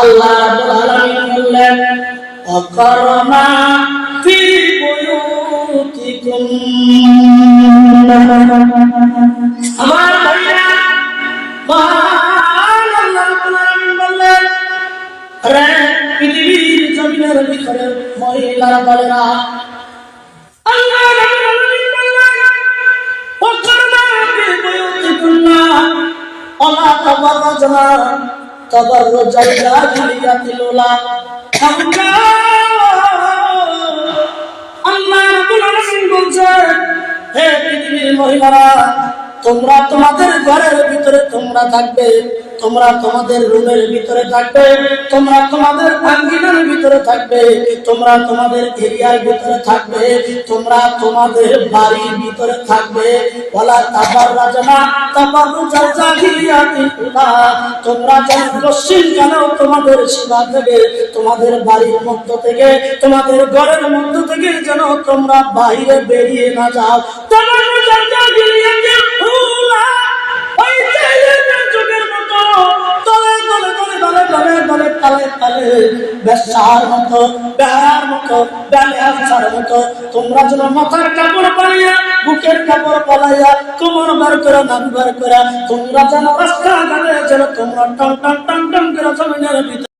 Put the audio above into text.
আল্লাহ রাব্বুল আলামিন বললেন, অকরমা ফি বুয়ুতিকুম। আমার ভাইরা, মহান আল্লাহ রাব্বুল আলামিন বললেন রে পৃথিবীর জমিনের ভিতরে মহিলারা বলেরা, আল্লাহ রাব্বুল আলামিন বললেন, অকরমা تبرج الجاهلية الأولى আল্লাহ রাব্বুল আলামিন বলছেন হে পৃথিবীর মহিলারা তোমরা তোমাদের ঘরের ভিতরে তোমরা থাকবে, তোমরা তোমাদের রুমের ভিতরে থাকবে, তোমরা তোমাদের আঙ্গিনার ভিতরে থাকবে, তোমরা তোমাদের এরিয়ার ভিতরে থাকবে, তোমরা তোমাদের বাড়ির ভিতরে থাকবে। বলা তাবার রাজনা তাবার তোমরা যেন পশ্চিম কেন তোমাদের সীমা থেকে তোমাদের বাড়ির মধ্য থেকে, তোমাদের ঘরের মধ্য থেকে যেন তোমরা বাইরে বেরিয়ে না যাও। তাবার বেশার বেহার মতো মতো, তোমরা যেন কাপড় বুকের কাপড় পালাইয়া তোমরা যেন রাস্তা যেন তোমরা টং টং টং টং করে জমিনের ভিতরে